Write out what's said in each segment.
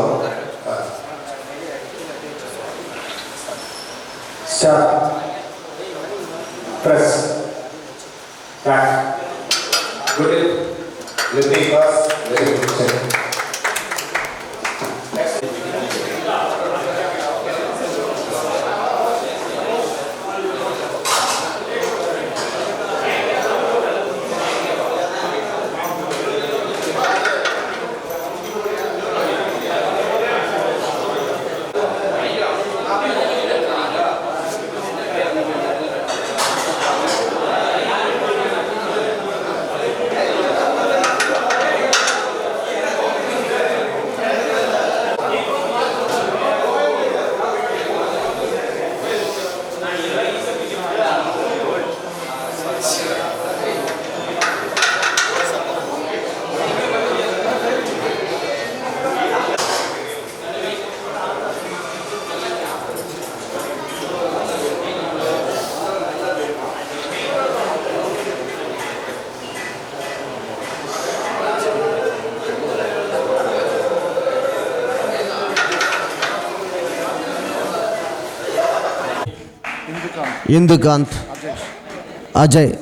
கீழே வச்சுக்கணும் start press Indukanth. Ajay.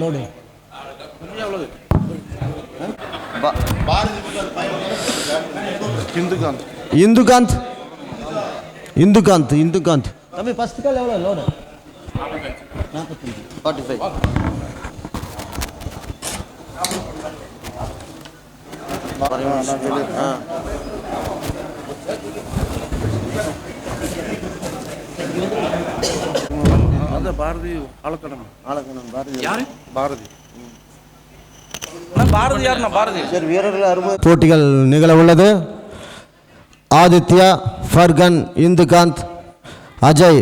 Load Indukanth. Indukanth. Indukanth. Indukanth. தம்பி ஃபஸ்ட் கால் எவ்வளோ லோடு நாற்பத்தஞ்சு. ஃபார்ட்டி ஃபைவ் அது பாரதி ஆளக்கடம் ஆலக்கணம் பாரதி. யாரு? பாரதி. பாரதி யாருண்ணா? பாரதி. சரி வீரர்கள் அருமை போட்டிகள் நிகழ உள்ளது. ஆதித்யா ஃபர்கன் இந்துகாந்த் அஜய்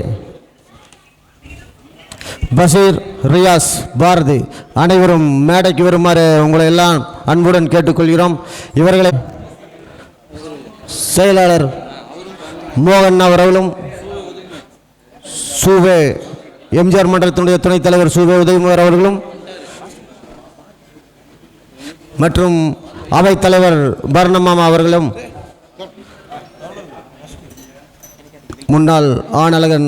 பஷீர் ரியாஸ் பாரதி அனைவரும் மேடைக்கு வருமாறு உங்களை எல்லாம் அன்புடன் கேட்டுக்கொள்கிறோம். இவர்களை செயலாளர் மோகன் அவர்களும் சூவே எம்ஜிஆர் மண்டலத்தினுடைய துணைத் தலைவர் சூவே உதயகுமார் அவர்களும் மற்றும் அவைத்தலைவர் பரணமாமா அவர்களும் முன்னாள் ஆணழகன்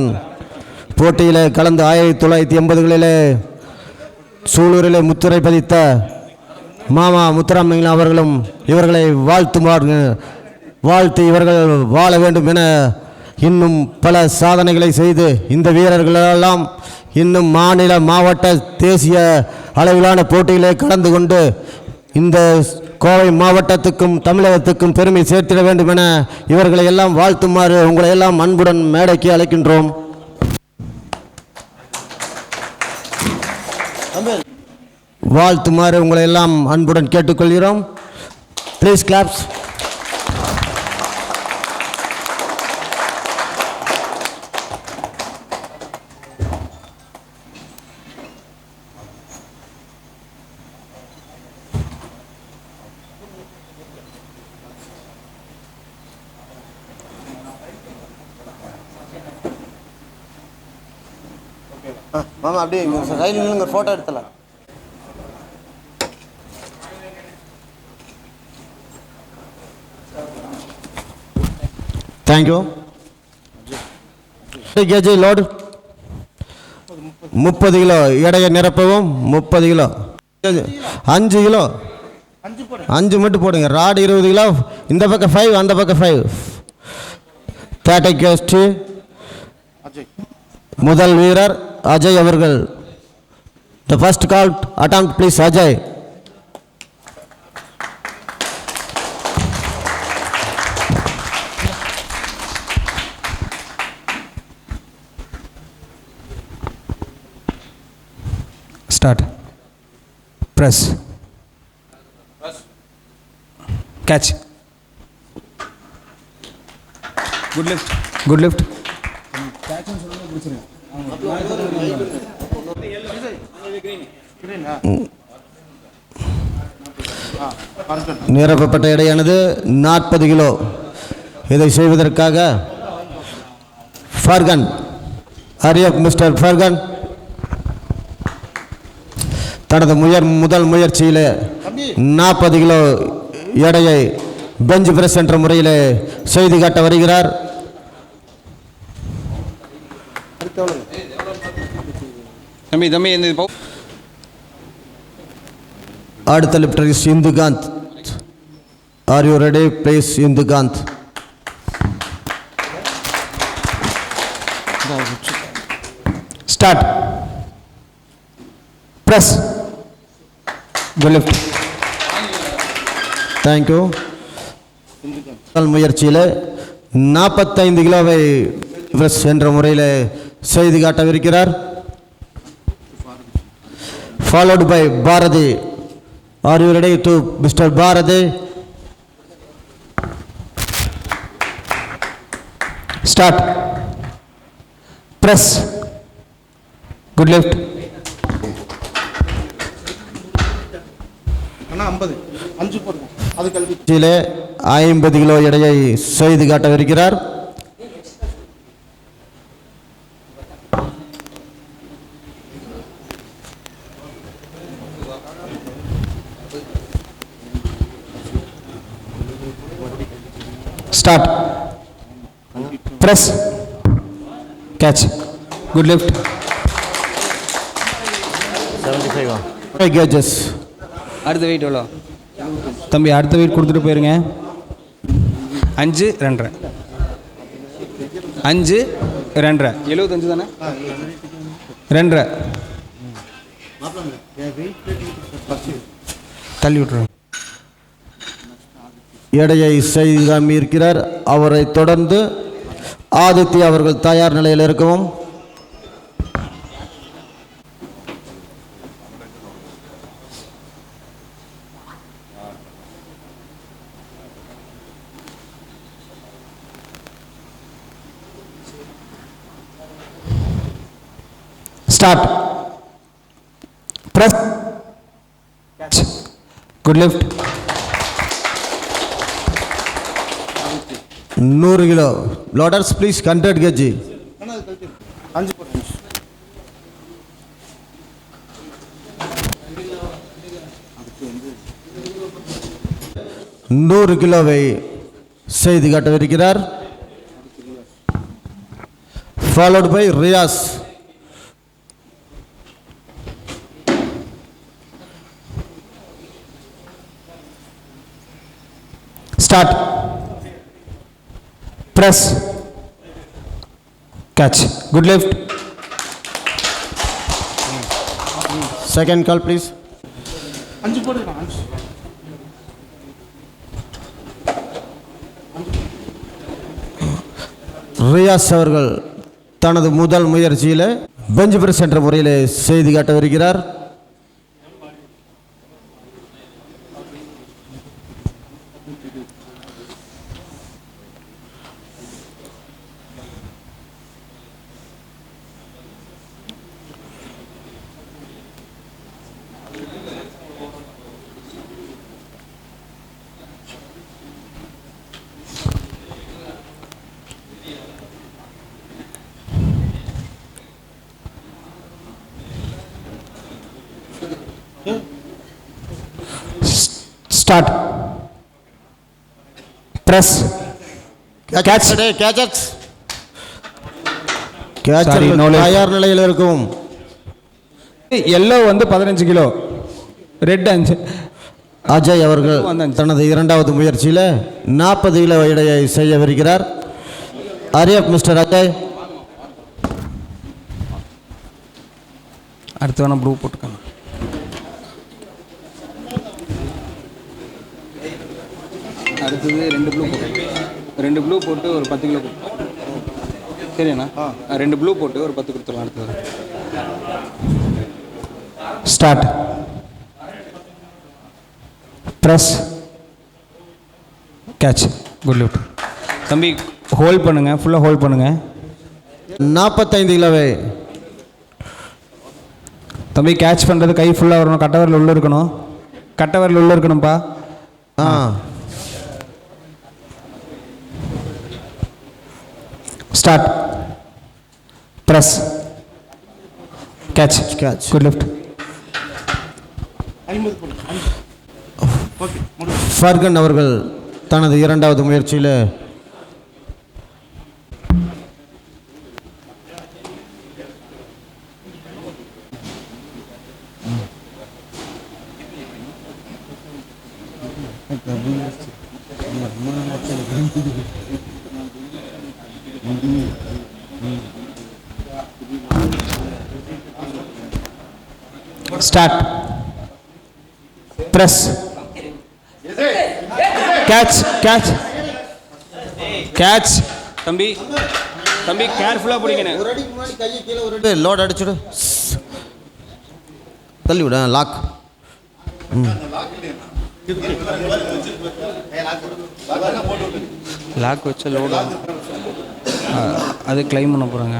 போட்டியிலே கலந்து ஆயிரத்தி தொள்ளாயிரத்தி எண்பதுகளிலே சூலூரிலே முத்திரை பதித்த மாமா முத்துராமலிங்கம் அவர்களும் இவர்களை வாழ்த்துமாறு வாழ்த்து இவர்கள் வாழ வேண்டும் என இன்னும் பல சாதனைகளை செய்து இந்த வீரர்களெல்லாம் இன்னும் மாநில மாவட்ட தேசிய அளவிலான போட்டிகளை கலந்து கொண்டு இந்த கோவை மாவட்டத்துக்கும் தமிழகத்துக்கும் பெருமை சேர்த்திட வேண்டும் என இவர்களை எல்லாம் வாழ்த்துமாறு உங்களை எல்லாம் அன்புடன் மேடைக்கு அழைக்கின்றோம். வாழ்த்துமாறு உங்களை எல்லாம் அன்புடன் கேட்டுக்கொள்கிறோம். ப்ளீஸ் கிளாப்ஸ் நம்ம அப்படியே சைடில் நின்று ஃபோட்டோ எடுத்துடலாம் థ్యాంక్ యూ కేజీ లోడ్ முப்பது கிலோ எடையை நிரப்பவும் முப்பது கிலோ. அஞ்சு கிலோ. அஞ்சு மட்டும் போடுங்க. ராடு இருபது கிலோ இந்த பக்கம் ஃபைவ் அந்த பக்கம் ஃபைவ் தேட்டை கேஸ்ட்டு முதல் வீரர். அஜய் அவர்கள் the first call attempt please Ajay Start. Press. Catch. Good lift. Good lift. நிரப்பப்பட்ட எடையானது நாற்பது கிலோ. இதை செய்வதற்காக ஃபர்கன் ஹரியப் மிஸ்டர் ஃபர்கன். தனது முயற் முதல் முயற்சியில் நாற்பது கிலோ எடையை பெஞ்ச் பிரஸ் என்ற முறையில் செய்து காட்ட வருகிறார். தம்பி தம்பி இந்த அடுத்த lifter is Indukanth. Are you ready please Indukanth. Start Press. Good thank you முயற்சியில் நாற்பத்தைந்து கிலோவை பிரஸ் என்ற முறையில் செய்து காட்டவிருக்கிறார். Followed by Bharathi. Are you ready to mister Bharathi? அஞ்சு போடுங்க. அது கல்வி முயற்சியிலே ஐம்பது கிலோ எடையை செய்து காட்டவிருக்கிறார். Start. Press. Catch. Good lift. Kgs அடுத்த வெயிட் எவ்வளோ? தம்பி அடுத்த வெயிட் கொடுத்துட்டு போயிருங்க. அஞ்சு ரெண்டரை. அஞ்சு ரெண்டரை. எழுபத்தஞ்சு தானே? ரெண்டரை. தள்ளி விட்ருங்க எடையை செய்து காமியிருக்கிறார் அவரை தொடர்ந்து ஆதித்யா அவர்கள் தயார் நிலையில் இருக்கவும். ஸ்டார்ட் பிரஸ் குட் லிஃப்ட் நூறு kilo. Loaders please hundred KG அஞ்சு நூறு கிலோவை செய்து காட்டவிருக்கிறார். Followed by Riyaz start Press. Catch. Good lift. Second call please அஞ்சு போடுங்க அஞ்சு ரியாஸ் அவர்கள் தனது முதல் முயற்சியில் பெஞ்ச் பிரஸ் என்ற முறையில் செய்து காட்டவிருக்கிறார் Start. Catch Sorry, no leg. தயார் நிலையில் இருக்கும். எல்லோ வந்து பதினஞ்சு கிலோ. ரெட் அஞ்சு. அஜய் அவர்கள். தனது இரண்டாவது முயற்சியில் நாற்பது கிலோ எடையை செய்யவிருக்கிறார். அரியப் மிஸ்டர் அஜய் அடுத்து வேணா ப்ளூ போட்டுக்கோங்க. அடுத்தது ரெண்டு ப்ளூ போட்டு ரெண்டு ப்ளூ போட்டு ஒரு பத்து கிலோ கொடுத்து சரிண்ணா ரெண்டு ப்ளூ போட்டு ஒரு பத்து கொடுத்துடலாம் அடுத்தது. Start. Press catch good lift தம்பி ஹோல்ட் பண்ணுங்க ஃபுல்லாக ஹோல்ட் பண்ணுங்க. நாற்பத்தைந்து கிலோவை. தம்பி கேட்ச் பண்ணுறது கை ஃபுல்லாக வரணும். கட்டவரில் உள்ள இருக்கணும். கட்டவரில் உள்ள இருக்கணும்ப்பா ஆ. Start press catch Catch. Good lift Furkan அவர்கள் தனது இரண்டாவது முயற்சியில் start press catch catch catch தம்பி தம்பி கேர்ஃபுல்லாக பிடிக்கணும். ஒரு அடிக்கு முன்னாடி கையை கீழே ஒரு லோட் அடிச்சுடு. தள்ளி விட லாக் லாக் வச்ச லோடு அது கிளைம் பண்ண போகிறாங்க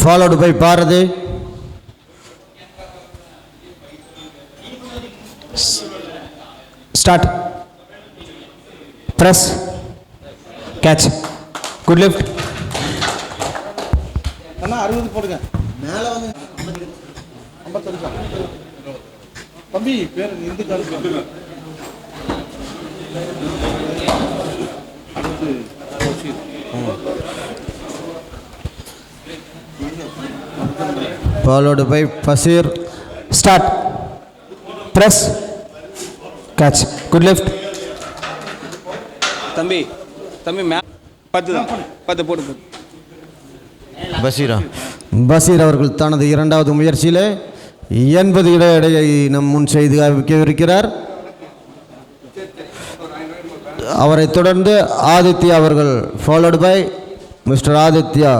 followed by Bharathi start press catch good lift அண்ணா அறுபது போடுங்க. மேலே வந்து ஐம்பத்தஞ்சா. தம்பி பேர் இந்து கருத்து அடுத்து followed by Basheer start press catch good lift தம்பி தம்பி மே பத்து தான் பத்து போட்டு பஷீரா பஷீர் அவர்கள் தனது இரண்டாவது முயற்சியில் எண்பது கிலோ எடையை நம் முன் செய்து காண்பிக்கவிருக்கிறார் அவரைத் தொடர்ந்து ஆதித்யா அவர்கள் followed by mister Aditya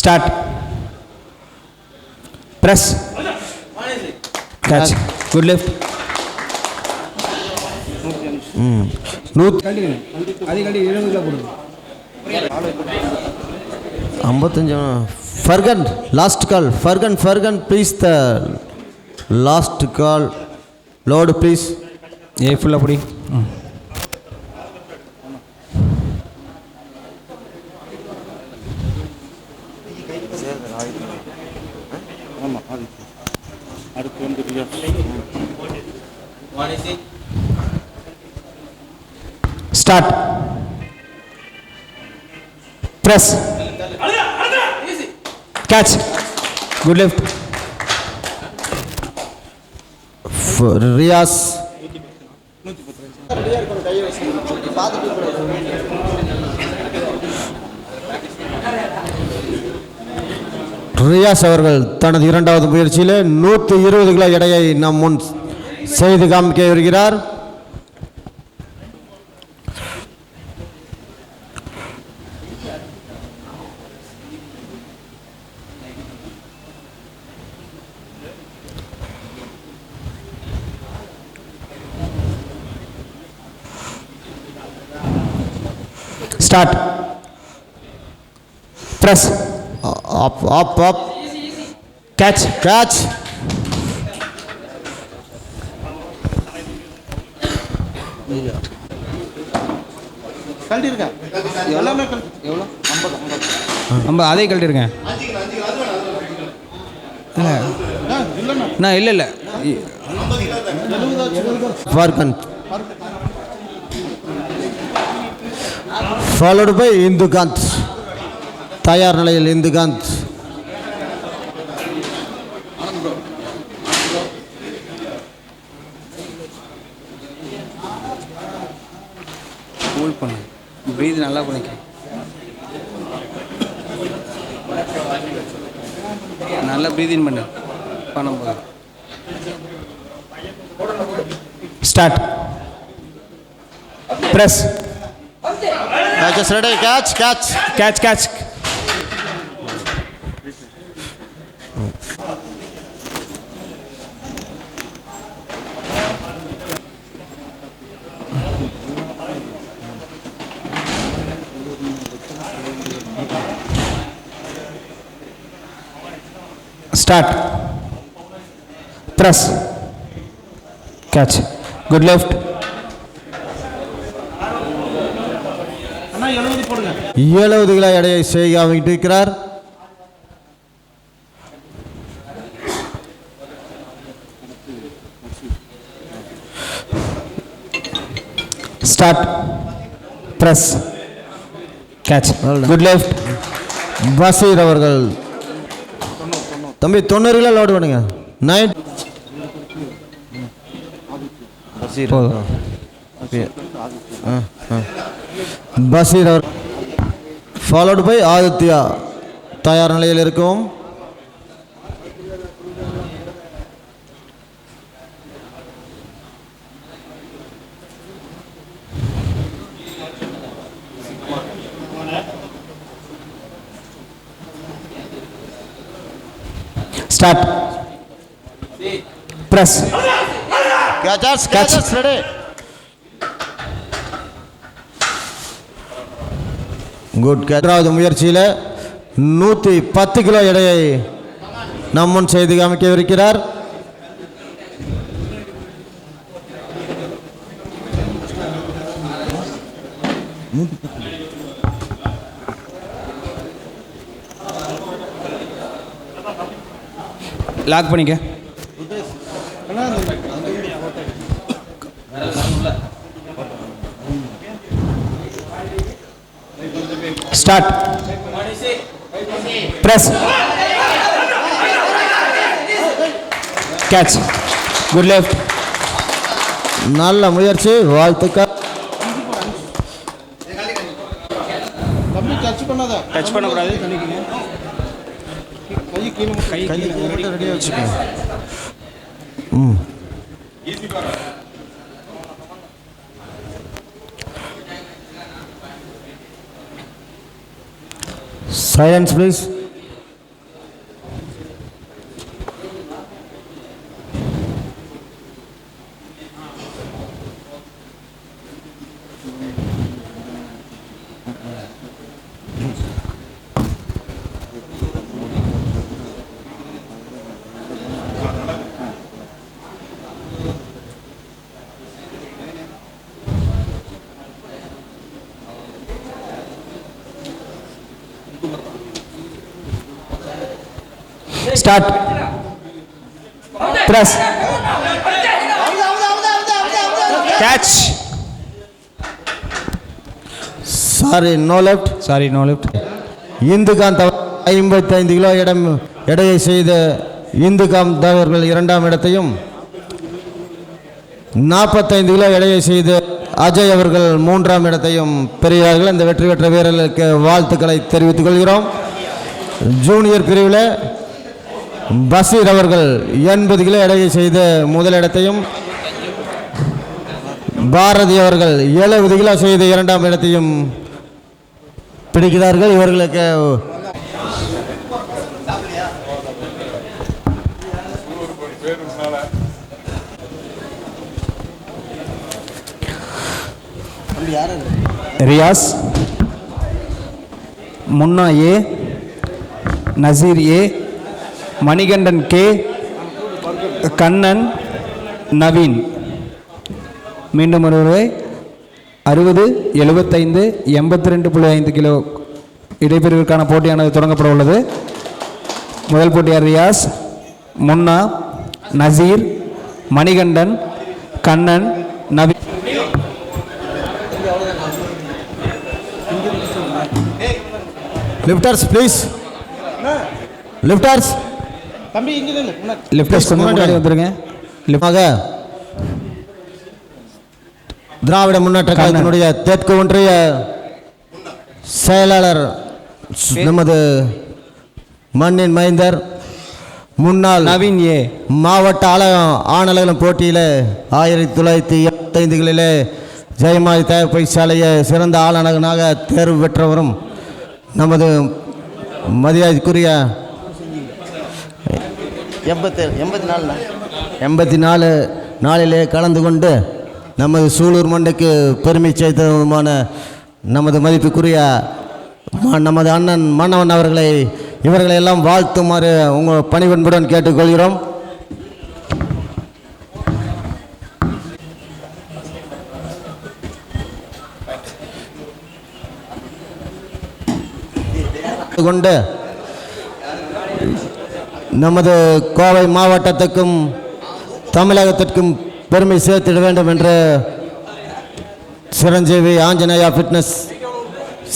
start press good lift கொடுங்க ஐம்பத்தஞ்சு. Furkan last call Furkan Furkan please the last call load please ஏ ஃபுல்லாக பிடி. ம் ஆமாம் ஆதித்யா அடுத்து வந்து Riyaz start press catch good lift Riyaz Riyaz அவர்கள் தனது இரண்டாவது முயற்சியில் நூற்றி இருபது கிலோ எடையை நம் முன் செய்து காமிக்க வருகிறார். Start press up up up catch catch கழட்டிருக்கேன். எல்லாமே எவ்வளோ? ஐம்பது ஐம்பது. அதே கழட்டிருக்கேன் இல்லை இல்லை. இல்லை பார்க்கன் ஃபாலோடு பை இந்துகாந்த் தயார் நிலையில் இந்துகாந்த் ஹோல்ட் பண்ணு. ப்ரீத் நல்லா பண்ணிக்க. நல்லா ப்ரீதிங் பண்ணு. பண்ணும்போது start press just ready. Catch, catch. Catch, catch. Start. Press. Catch. Good left. எழுபது கிலோ எடையை செய்ய இருக்கிறார் start press catch good left Basheer அவர்கள். தம்பி தொண்ணூறு கிலோ லோடு பண்ணுங்க. நைன் பசீர் போதும். ஆ, ஆ. பசீர் அவர் ஃபாலோடு பை ஆதித்யா தயார் நிலையில் இருக்கும். Start press catchers Catch. Catchers good கேட்ராவது முயற்சியில் நூற்றி பத்து கிலோ எடையை நம்முன் செய்து காமிக்கவிருக்கிறார். லாக் பண்ணிக்க. Start. Press catch good lift நல்ல முயற்சி. வாழ்த்துக்கள் தம்பி டச் பண்ணாத டச் பண்ணக்கூடாது கை கீழே கை ரெடியாக வச்சுக்கோங்க ம் silence please start press catch sorry no lift sorry no lift Indukanth ஐம்பத்தைந்து கிலோ இடம் எடையை செய்த இந்துகாந்த் அவர்கள் இரண்டாம் இடத்தையும் நாற்பத்தைந்து கிலோ எடையை செய்து அஜய் அவர்கள் மூன்றாம் இடத்தையும் பெறுகிறார்கள். இந்த வெற்றி பெற்ற வீரர்களுக்கு வாழ்த்துக்களை தெரிவித்துக் கொள்கிறோம். ஜூனியர் பிரிவில் பசீர் அவர்கள் எண்பது கிலோ எடையை செய்த முதலிடத்தையும் பாரதி அவர்கள் எழுபது கிலோ செய்த இரண்டாம் இடத்தையும் பிடிக்கிறார்கள். இவர்களுக்கு Riyaz Munna A Nazeer A Manikandan K Kannan Naveen. மீண்டும் ஒருவரை அறுபது எழுபத்தைந்து எண்பத்தி ரெண்டு புள்ளி ஐந்து கிலோ இடைப்பிரிவிற்கான போட்டியானது தொடங்கப்பட உள்ளது. முதல் போட்டியார் Riyaz Munna Nazeer Manikandan Kannan Navi lifters please lifters தம்பி இங்கே முன்னாடி. லெஃப்ட் கொஞ்சம் முன்னாடி வந்துருங்க. லெஃப்ட் ஆக திராவிட முன்னேற்ற கழகத்தினுடைய தெற்கு ஒன்றிய செயலாளர் நமது மண்ணின் மைந்தர் முன்னாள் நவீன் ஏ. மாவட்ட ஆள ஆணழகன் போட்டியில் ஆயிரத்தி தொள்ளாயிரத்தி எண்பத்தைந்துகளிலே தயாரிப்பை சாலையை சிறந்த ஆளழகனாக தேர்வு பெற்றவரும் நமது மரியாதைக்குரிய எண்பத்தி எண்பத்தி நாலு எண்பத்தி நாலு நாளிலே கலந்து கொண்டு நமது சூலூர் மண்டைக்கு பெருமை சேர்த்ததுமான நமது மதிப்புக்குரிய நமது அண்ணன் மன்னவன் அவர்களை இவர்களை எல்லாம் வாழ்த்துமாறு உங்கள் பணிவன்புடன் கேட்டுக்கொள்கிறோம். கொண்டு நமது கோவை மாவட்டத்துக்கும் தமிழகத்திற்கும் பெருமை சேர்த்திட வேண்டும் என்று சிரஞ்சீவி ஆஞ்சநேயா ஃபிட்னஸ்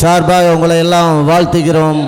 சார்பாக உங்களை எல்லாம் வாழ்த்துகிறோம்.